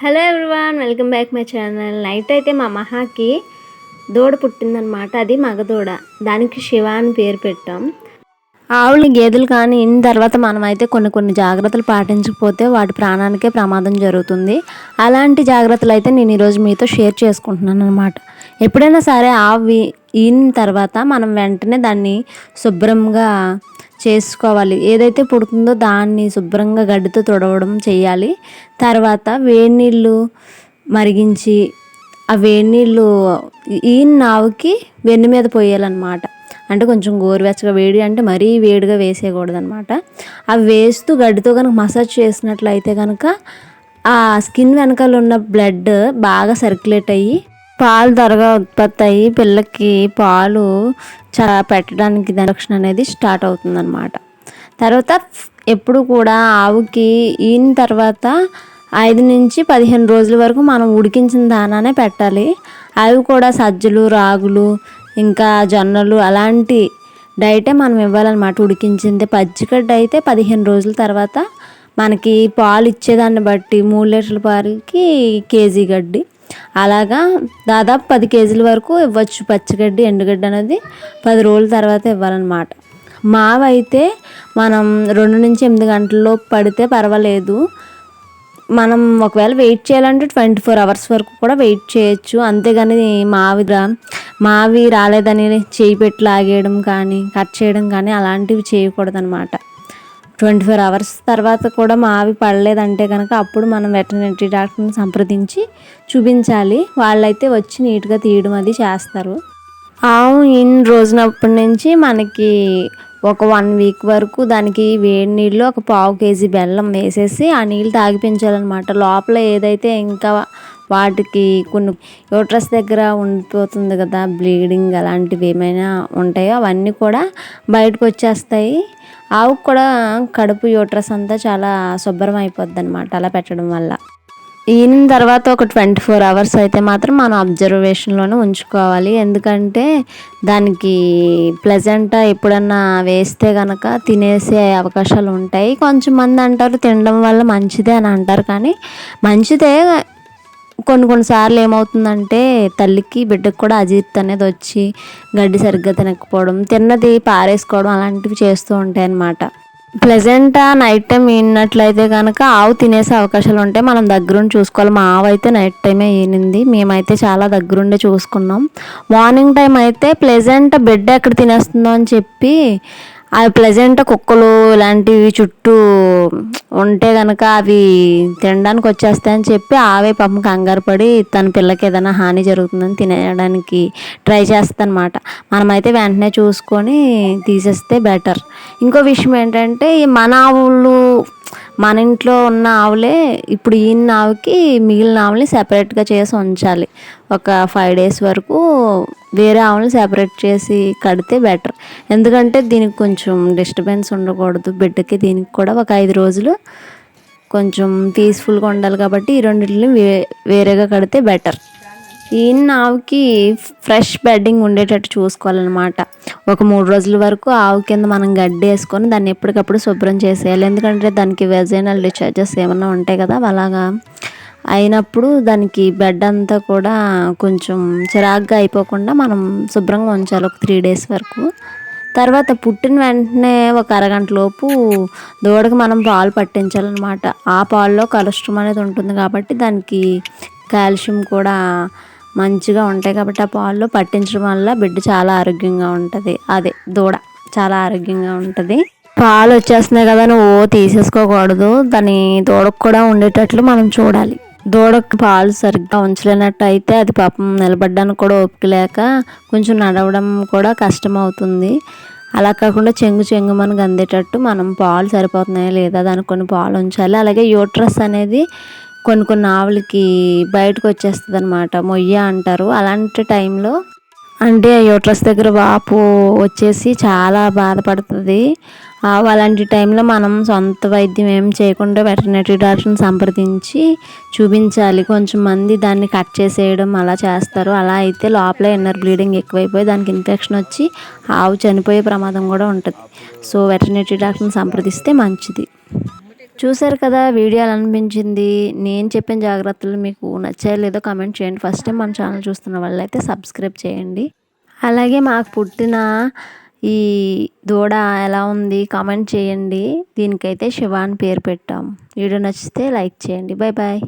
Hello everyone welcome back my channel. Night అయితే మా మహాకి దూడ పుట్టిందనమాట అది మగదూడ. దానికి శివ అని పేరు పెట్టాం. ఆవులు గేదెలు కానీ ఇన్ తర్వాత మనం అయితే కొన్ని కొన్ని జాగ్రత్తలు పాటించకపోతే వాటి ప్రాణానికే ప్రమాదం జరుగుతుంది. అలాంటి జాగ్రత్తలు అయితే నేను ఈరోజు మీతో షేర్ చేసుకుంటున్నాను అనమాట ఎప్పుడైనా సరే ఆవి ఈన తర్వాత మనం వెంటనే దాన్ని శుభ్రంగా చేసుకోవాలి. ఏదైతే పుడుతుందో దాన్ని శుభ్రంగా గడ్డితో తుడవడం చేయాలి. తర్వాత వేడి నీళ్ళు మరిగించి ఆ వేడి నీళ్ళు ఈ నావుకి వెన్ను మీద పోయాలన్నమాట. అంటే కొంచెం గోరువెచ్చగా వేడి అంటే మరీ వేడిగా వేసేయకూడదు అనమాట అవి వేస్తూ గడ్డితో కనుక మసాజ్ చేసినట్లయితే కనుక ఆ స్కిన్ వెనకాల ఉన్న బ్లడ్ బాగా సర్క్యులేట్ అయ్యి పాలు త్వరగా ఉత్పత్తి అయ్యి పిల్లకి పాలు చ పెట్టడానికి రక్షణ అనేది స్టార్ట్ అవుతుందన్నమాట. తర్వాత ఎప్పుడు కూడా ఆవుకి ఈన తర్వాత ఐదు నుంచి పదిహేను రోజుల వరకు మనం ఉడికించిన దానానే పెట్టాలి. అవి కూడా సజ్జలు రాగులు ఇంకా జొన్నలు అలాంటి డైటే మనం ఇవ్వాలన్నమాట. ఉడికించింది పచ్చిగడ్డ అయితే పదిహేను రోజుల తర్వాత మనకి పాలు ఇచ్చేదాన్ని బట్టి మూడు లీటర్ల పాలకి కేజీ గడ్డి. అలాగా దాదాపు పది కేజీల వరకు ఇవ్వచ్చు పచ్చిగడ్డి ఎండుగడ్డి అనేది. పది రోజుల తర్వాత ఇవ్వాలన్నమాట. మావైతే మనం రెండు నుంచి ఎనిమిది గంటల్లో పడితే పర్వాలేదు. మనం ఒకవేళ వెయిట్ చేయాలంటే ట్వంటీ ఫోర్ అవర్స్ వరకు కూడా వెయిట్ చేయొచ్చు. అంతేగాని మావి మావి రాలేదని చేయి పెట్టి లాగేయడం కానీ కట్ చేయడం కానీ అలాంటివి చేయకూడదు అనమాట ట్వంటీ ఫోర్ అవర్స్ తర్వాత కూడా మావి పడలేదంటే కనుక అప్పుడు మనం వెటర్నరీ డాక్టర్ని సంప్రదించి చూపించాలి. వాళ్ళైతే వచ్చి నీట్గా తీయడం అది చేస్తారు. ఆవు ఇన్ని రోజునప్పటి నుంచి మనకి ఒక వన్ వీక్ వరకు దానికి వేడి నీళ్ళు ఒక పావు కేజీ బెల్లం వేసేసి ఆ నీళ్ళు తాగిపించాలన్నమాట. లోపల ఏదైతే ఇంకా వాటికి కొన్ని యూట్రస్ దగ్గర ఉండిపోతుంది కదా బ్లీడింగ్ అలాంటివి ఏమైనా ఉంటాయో అవన్నీ కూడా బయటకు వచ్చేస్తాయి. ఆవుకు కూడా కడుపు యూట్రస్ అంతా చాలా శుభ్రం అయిపోద్ది అనమాట అలా పెట్టడం వల్ల. ఈయన తర్వాత ఒక ట్వంటీ ఫోర్ అవర్స్ అయితే మాత్రం మనం అబ్జర్వేషన్లోనే ఉంచుకోవాలి. ఎందుకంటే దానికి ప్లెజెంటా ఎప్పుడన్నా వేస్తే కనుక తినేసే అవకాశాలు ఉంటాయి. కొంచెం మంది అంటారు తినడం వల్ల మంచిదే అని అంటారు కానీ మంచిదే కొన్ని కొన్నిసార్లు ఏమవుతుందంటే తల్లికి బిడ్డకు కూడా అజీర్తి అనేది వచ్చి గడ్డి సరిగ్గా తినకపోవడం తిన్నది పారేసుకోవడం అలాంటివి చేస్తూ ఉంటాయి అన్నమాట ప్లెజెంట్ నైట్ టైం ఈనట్లయితే కనుక ఆవు తినేసే అవకాశాలు ఉంటాయి మనం దగ్గరుండి చూసుకోవాలి. మా ఆవు అయితే నైట్ టైమే ఈనింది. మేమైతే చాలా దగ్గరుండే చూసుకున్నాం. మార్నింగ్ టైం అయితే ప్లెజెంట్ బిడ్డ ఎక్కడ తినేస్తుందో అని చెప్పి అవి ప్లెజెంట్ కుక్కలు ఇలాంటివి చుట్టూ ఉంటే కనుక అవి తినడానికి వచ్చేస్తాయని చెప్పి ఆవే పాపం కంగారు పడి తన పిల్లకి ఏదైనా హాని జరుగుతుందని తినేయడానికి ట్రై చేస్తానమాట మనమైతే వెంటనే చూసుకొని తీసేస్తే బెటర్. ఇంకో విషయం ఏంటంటే ఈ మన ఆవులు మన ఇంట్లో ఉన్న ఆవులే ఇప్పుడు ఈయన ఆవుకి మిగిలిన ఆవుని సెపరేట్గా చేసి ఉంచాలి. ఒక ఫైవ్ డేస్ వరకు వేరే ఆవుని సెపరేట్ చేసి కడితే బెటర్ ఎందుకంటే దీనికి కొంచెం డిస్టర్బెన్స్ ఉండకూడదు. బిడ్డకి దీనికి కూడా ఒక ఐదు రోజులు కొంచెం పీస్ఫుల్గా ఉండాలి కాబట్టి ఈ రెండింటిని వే వేరేగా కడితే బెటర్ ఈ ఆవుకి ఫ్రెష్ బెడ్డింగ్ ఉండేటట్టు చూసుకోవాలన్నమాట. ఒక మూడు రోజుల వరకు ఆవు కింద మనం గడ్డి వేసుకొని దాన్ని ఎప్పటికప్పుడు శుభ్రం చేసేయాలి. ఎందుకంటే దానికి వెజైనల్ డిశ్చార్జెస్ ఏమన్నా ఉంటాయి కదా అలాగా. అయినప్పుడు దానికి బెడ్ అంతా కూడా కొంచెం చిరాగ్గా అయిపోకుండా మనం శుభ్రంగా ఉంచాలి ఒక త్రీ డేస్ వరకు. తర్వాత పుట్టిన వెంటనే ఒక అరగంట లోపు దూడకి మనం పాలు పట్టించాలన్నమాట. ఆ పాల్లో కలస్ట్రమ్ అనేది ఉంటుంది కాబట్టి దానికి కాల్షియం కూడా మంచిగా ఉంటాయి కాబట్టి ఆ పాలు పట్టించడం వల్ల బిడ్డ చాలా ఆరోగ్యంగా ఉంటుంది. అదే దూడ చాలా ఆరోగ్యంగా ఉంటుంది. పాలు వచ్చేస్తున్నాయి కదా నువ్వు తీసేసుకోకూడదు. దాని దూడకు కూడా ఉండేటట్లు మనం చూడాలి. దూడకు పాలు సరిగ్గా ఉంచలేనట్టు అయితే అది పాపం నిలబడ్డానికి కూడా ఓపిక లేక కొంచెం నడవడం కూడా కష్టం అవుతుంది అలా కాకుండా చెంగు చెంగు మనకు అందేటట్టు మనం పాలు సరిపోతున్నాయా లేదా దానికి కొన్ని పాలు ఉంచాలి. అలాగే యూట్రస్ అనేది కొన్ని కొన్ని ఆవులకి బయటకు వచ్చేస్తుంది అనమాట మొయ్య అంటారు. అలాంటి టైంలో అంటే యూట్రస్ దగ్గర వాపు వచ్చేసి చాలా బాధపడుతుంది. అలాంటి టైంలో మనం సొంత వైద్యం ఏం చేయకుండా వెటర్నరీ డాక్టర్ని సంప్రదించి చూపించాలి. కొంచెం మంది దాన్ని కట్ చేసేయడం అలా చేస్తారు. అలా అయితే లోపల ఇన్నర్ బ్లీడింగ్ ఎక్కువైపోయి దానికి ఇన్ఫెక్షన్ వచ్చి ఆవు చనిపోయే ప్రమాదం కూడా ఉంటుంది. సో వెటర్నరీ డాక్టర్ని సంప్రదిస్తే మంచిది. చూసారు కదా వీడియో ఎలా అనిపించింది నేను చెప్పిన జాగ్రత్తలు మీకు నచ్చాయో లేదో కామెంట్ చేయండి. ఫస్ట్ టైం మన ఛానల్ చూస్తున్న వాళ్ళైతే సబ్స్క్రైబ్ చేయండి. అలాగే మాకు పుట్టిన ఈ దూడ ఎలా ఉంది కామెంట్ చేయండి. దీనికైతే శివాన్ అని పేరు పెట్టాం. వీడియో నచ్చితే లైక్ చేయండి. Bye bye